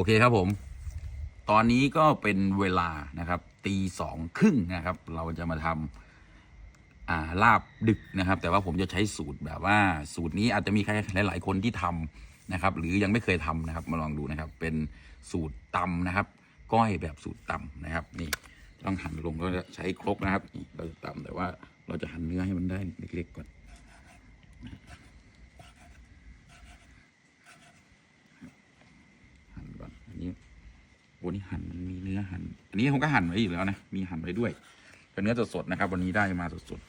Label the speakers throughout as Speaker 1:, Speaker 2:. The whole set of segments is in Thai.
Speaker 1: โอเคครับผม ตอนนี้ก็เป็นเวลานะครับตีสองครึ่งนะครับ เราจะมาทำอ่าลาบดึกนะครับ แต่ว่าผมจะใช้สูตรแบบว่า สูตรนี้อาจจะมีใครหลาย ๆ คนที่ทำนะครับ หรือยังไม่เคยทำนะครับ มาลองดูนะครับ เป็นสูตรตำนะครับ ก้อยแบบสูตรตำนะครับ นี่ต้องหั่นลงแล้วจะใช้ครกนะครับ เราจะตำแต่ว่าเราจะหั่นเนื้อให้มันได้เล็ก ๆก่อน อันนี้ โอ้นี่หั่นมันมีเนื้อหั่นอันนี้ผมก็หั่นไว้อยู่แล้วนะ มีหั่นไว้ด้วยเป็นเนื้อสดๆนะครับ วันนี้ได้มาสด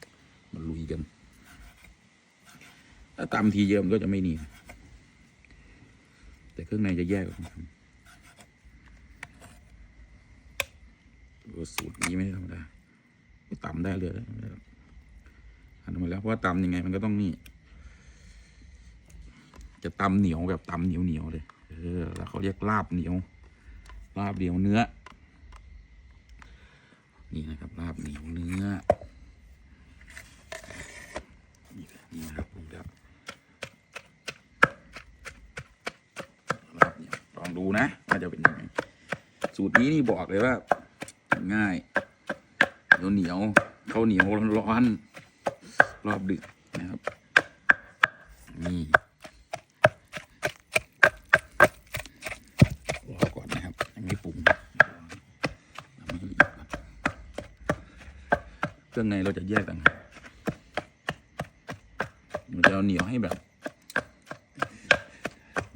Speaker 1: ๆมาลุยกัน ถ้าตำทีเยอะมันก็จะไม่นี่แต่เครื่องในจะแยกออกมาทำสูตรนี้ไม่ธรรมดาไม่ตำได้เลยหั่นมาแล้วเพราะว่าตำยังไงมันก็ต้องนี่ จะตำเหนียวแบบตำเหนียวเหนียวเลยเออแล้วเขาเรียกลาบเหนียว ลาบเหนียวเนื้อ นี่นะครับลาบเหนียวเนื้อ นี่นะครับผมจะลาบเหนียวลองดูนะว่าจะเป็นยังไงสูตรนี้นี่บอกเลยว่าง่ายเหนียวเหนียวข้าวเหนียวร้อนๆรอบดึกนะครับ นี่ รอก่อนนะครับยังไม่ปรุงทำให้ละเอียดก่อน เครื่องในเราจะแยกต่างหากเราจะเอาเหนียวให้แบบ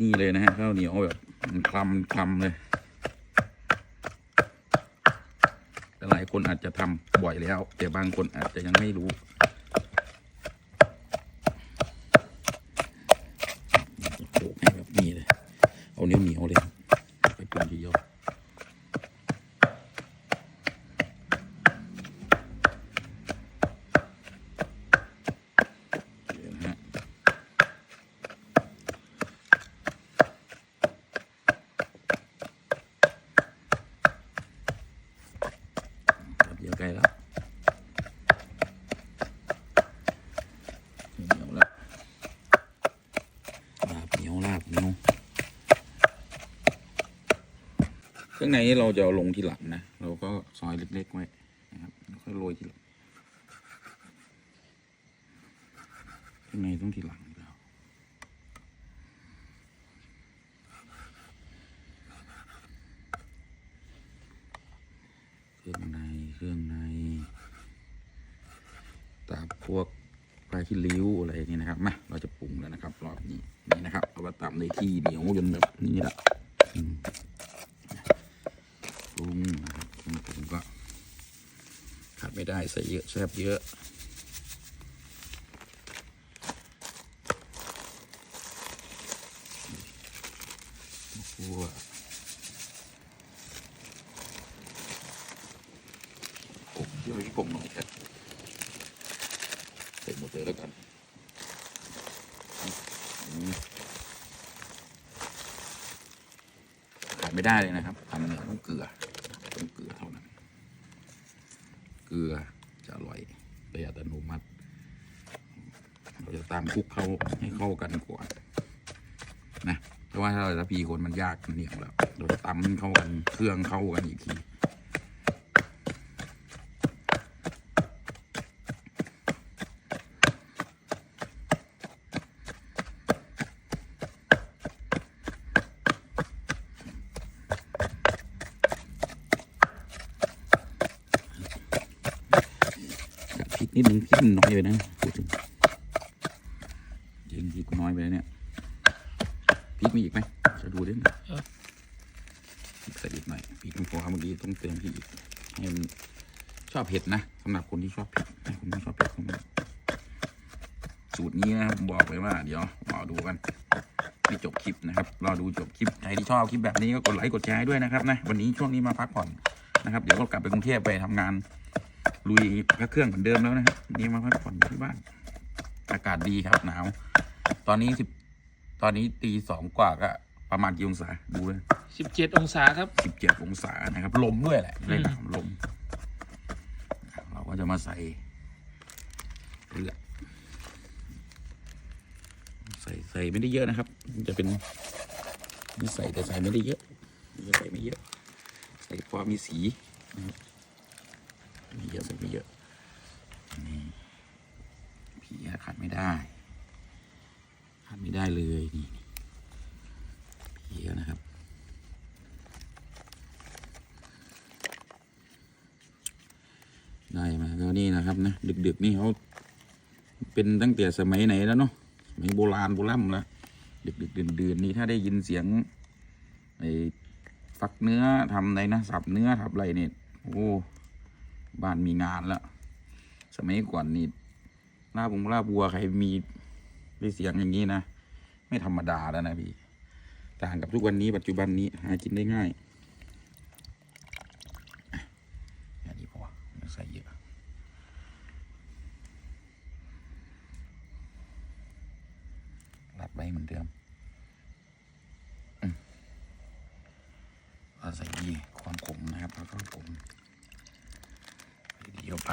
Speaker 1: นี่เลยนะฮะข้าวเหนียวแบบมันคลำคลำเลยแต่หลายคนอาจจะทำบ่อยแล้ว แต่บางคนอาจจะยังไม่รู้ โขลกให้แบบนี้เลย เอาเหนียวเหนียวๆเลย ไปปรุงทีเดียวเดี๋ยวนะฮะเดี๋ยวใกล้แล้วเหนียวแล้วลาบเหนียวลาบเหนียว เครื่องในนี้เราจะเอาลงทีหลังนะ เราก็ซอยเล็กๆไว้นะครับแล้วค่อยโรยทีหลังเครื่องในต้องทีหลังแล้วเครื่องในเครื่องในตาพวกปลาที่ริ้วอะไรนี่นะครับมาเราจะปรุงแล้วนะครับ รอบนี้นี่นะครับเอามาตำในที่เหนียวจนแบบนี้แหละ ปรุงนะครับเครื่องปรุงก็ขาดไม่ได้ใส่เยอะแซ่บเยอะคั่วผมเดี๋ยวผมหน่อยครับใส่หมดเลยแล้วกันขาดไม่ได้เลยนะครับทำเนี่ยต้องเกลือ ต้องเกลือเท่านั้น เกลือจะอร่อยโดยอัตโนมัติเราจะตามคลุกเข้าให้เข้ากันก่อนนะเพราะว่าถ้าเราจะพีคนมันยากมันเหนียวแล้วเราจะตำเข้ากันเครื่องเข้ากันอีกที นิดนึงพริกมันน้อยไปนะพูดถึงจริงพริกน้อยไปเนี่ยพริกมีอีกไหมจะดูดิพริกใส่อีกหน่อยพริกมันพอเมื่อกี้ต้องเติมพริกอีกให้มันชอบเผ็ดนะสำหรับคนที่ชอบเผ็ดให้คนไม่ชอบเผ็ดสูตรนี้นะครับผมบอกเลยว่า เดี๋ยวรอดูกันไม่จบคลิปนะครับรอดูจบคลิปใครที่ชอบคลิปแบบนี้ก็กดไลค์กดแชร์ด้วยนะครับนะวันนี้ช่วงนี้มาพักผ่อนนะครับ เดี๋ยวก็กลับไปกรุงเทพไปทำงาน ลุยพระเครื่องเหมือนเดิมแล้วนะครับนี่มาพักผ่อนที่บ้าน อากาศดีครับหนาว ตอนนี้สิบตอนนี้ตีสองกว่าก็ประมาณกี่องศาดูเลย
Speaker 2: สิบเจ็ดองศาครับ
Speaker 1: สิบเจ็ดองศานะครับ ลมด้วยแหละเลยหนาวลม เราก็จะมาใส่เลือดใส่ใส่ไม่ได้เยอะนะครับมันจะเป็นนี่ใส่แต่ใส่ไม่ได้เยอะนี่ใส่ไม่เยอะ ใส่พอมีสีนะครับไม่เย อะใส่ไม่เยอะนี่ผีขาดไม่ได้ ขาดไม่ได้เลยนี่ผีนะครับได้มาก็นี่นะครับนะดึกๆนี่เขาเป็นตั้งแต่สมัยไหนแล้วเนาะสมัยโบราณโบราณแล้วดึกๆเดื่นๆนี่ถ้าได้ยินเสียงไอ้ฟักเนื้อทำอะไรนะสับเนื้อทับอะไรเนี่ยโอ้ บ้านมีงานแล้ว สมัยก่อนนี่ลาบงลาบัวใครมีได้เสียงอย่างนี้นะ ไม่ธรรมดาแล้วนะพี่ ต่างกับทุกวันนี้ปัจจุบันนี้หากินได้ง่ายแค่นี้พอไม่ใส่เยอะรับไว้เหมือนเดิมอืมอาศัยดีความขมนะครับแล้วก็ผมเดียว ไป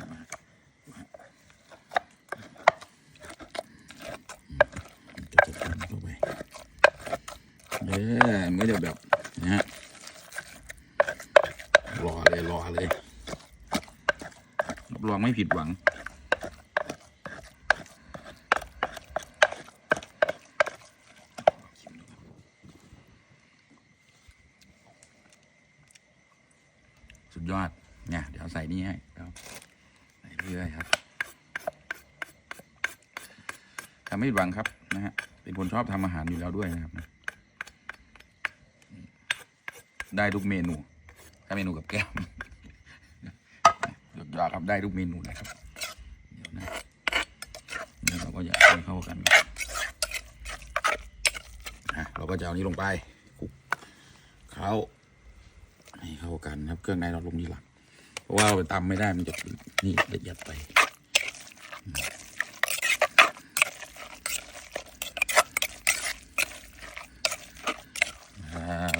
Speaker 1: จะมาจะจะกันเข้าไปเด้อมันก็จะแบบนะฮะรอเลยรอเลยรับรองไม่ผิดหวัง สุดยอดเนี่ยเดี๋ยวใส่นี่ให้เดี๋ยวใส่เรื่อยครับทำไม่หวังครับนะฮะเป็นคนชอบทำอาหารอยู่แล้วด้วยนะครับ ได้ทุกเมนู ถ้าเมนูกับแก้มสุดยอดครับได้ทุกเมนูนะครับเดี๋ยวนะนี่เราก็อยากให้เข้ากันอะเราก็จะเอานี้ลงไปคลุกเขา เข้ากันครับ เครื่องในเราลงที่หลังเพราะว่าเราไปตำไม่ได้มันจะนี่ละเอียดไป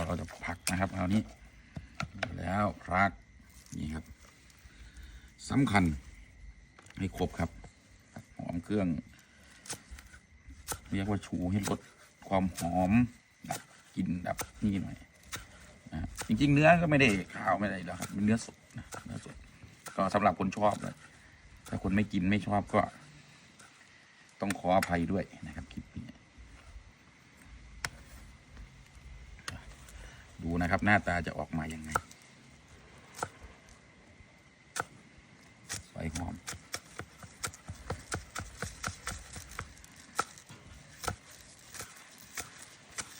Speaker 1: เราจะพักนะครับเอานี้แล้วพักนี่ครับสำคัญให้ครบครับหอมเครื่อง เรียกว่าชูให้ลดความหอมกลิ่นดับนี่หน่อย จริง ๆ เนื้อก็ไม่ได้ขาวไม่ได้แล้วครับเป็นเนื้อสดนะเนื้อสด ก็สำหรับคนชอบเลยถ้าคนไม่กินไม่ชอบก็ ต้องขออภัยด้วยนะครับคลิปนี้ดูนะครับ หน้าตาจะออกมายังไงใส่หอม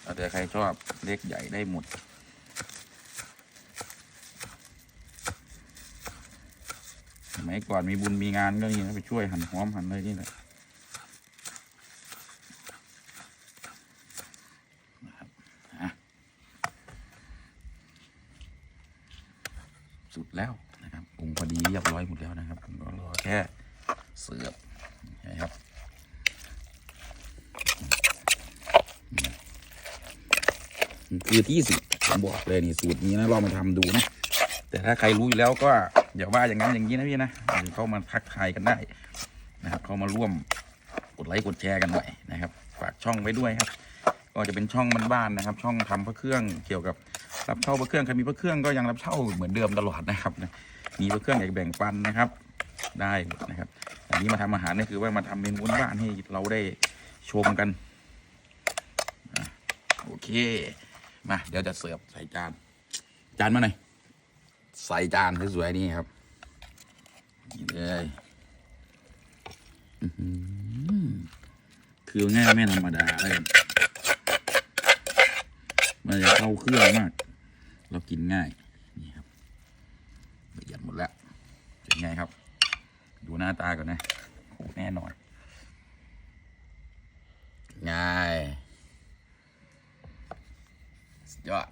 Speaker 1: แล้วแต่ใครชอบเล็กใหญ่ได้หมด มัยก่อนมีบุญมีงานก็นี่นะไปช่วยหั่นหอมหั่นอะไรนี่แหละสุดแล้วนะครับปรุงพอดีเรียบร้อยหมดแล้วนะครับผมก็รอแค่เสิร์ฟนะครับคือที่สุดผมบอกเลยนี่สูตรนี้นะลองมาทำดูนะ แต่ถ้าใครรู้อยู่แล้วก็ อย่าว่าอย่างนั้นอย่างนี้นะพี่นะเข้ามาทักทายกันได้นะครับ เข้ามาร่วมกดไลค์กดแชร์กันหน่อยนะครับ ฝากช่องไว้ด้วยครับ ก็จะเป็นช่องบ้านๆนะครับ ช่องทำพระเครื่องเกี่ยวกับรับเช่าพระเครื่องใครมีพระเครื่องก็ยังรับเช่าเหมือนเดิมตลอดนะครับนะมีพระเครื่องอยากแบ่งปันนะครับ ได้นะครับ อันนี้มาทำอาหารนี่คือว่ามาทำเมนูบ้านให้เราได้ชมกันโอเค มา เดี๋ยวจะเสิร์ฟใส่จาน จานมาหน่อย ใส่จานสวยๆนี่ครับนี่เลยคือง่ายไม่ธรรมดาเลยมันจะเข้าเครื่องมาก เรากินง่ายนี่ครับละเอียดหมดแล้วเป็นไงครับ ดูหน้าตาก่อนนะโหแน่นอนง่าย สุดยอด